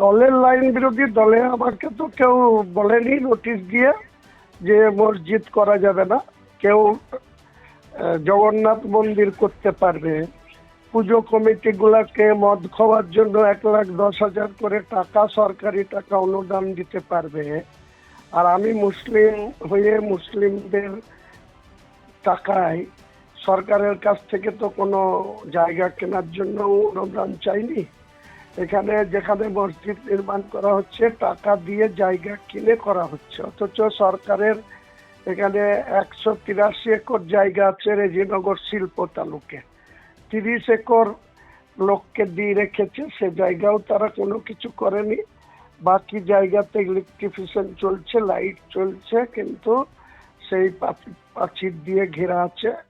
দলের লাইন বিরোধী দলে আমাকে তো কেউ বলেনি নোটিশ দিয়ে যে মসজিদ করা যাবে না। কেউ জগন্নাথ মন্দির করতে পারবে। পুজো কমিটিগুলোকে মদ খাওয়ার জন্য এক লাখ দশ হাজার করে টাকা সরকারি টাকা অনুদান দিতে পারবে। আর আমি মুসলিম হয়ে মুসলিমদের টাকায় সরকারের কাছ থেকে তো কোনো জায়গা কেনার জন্য অনুদান চাইনি। এখানে যেখানে মসজিদ নির্মাণ করা হচ্ছে, টাকা দিয়ে জায়গা কিনে করা হচ্ছে। অথচ সরকারের এখানে একশো তিরাশি একর জায়গা আছে রেজিনগর শিল্প তালুকে। তিরিশ একর লোককে দিয়ে রেখেছে, সে জায়গাও তারা কোনো কিছু করেনি। বাকি জায়গাতে ইলেকট্রিফিকেশন চলছে লাইট চলছে, কিন্তু সেই পাচি- প্রাচীর দিয়ে ঘেরা আছে।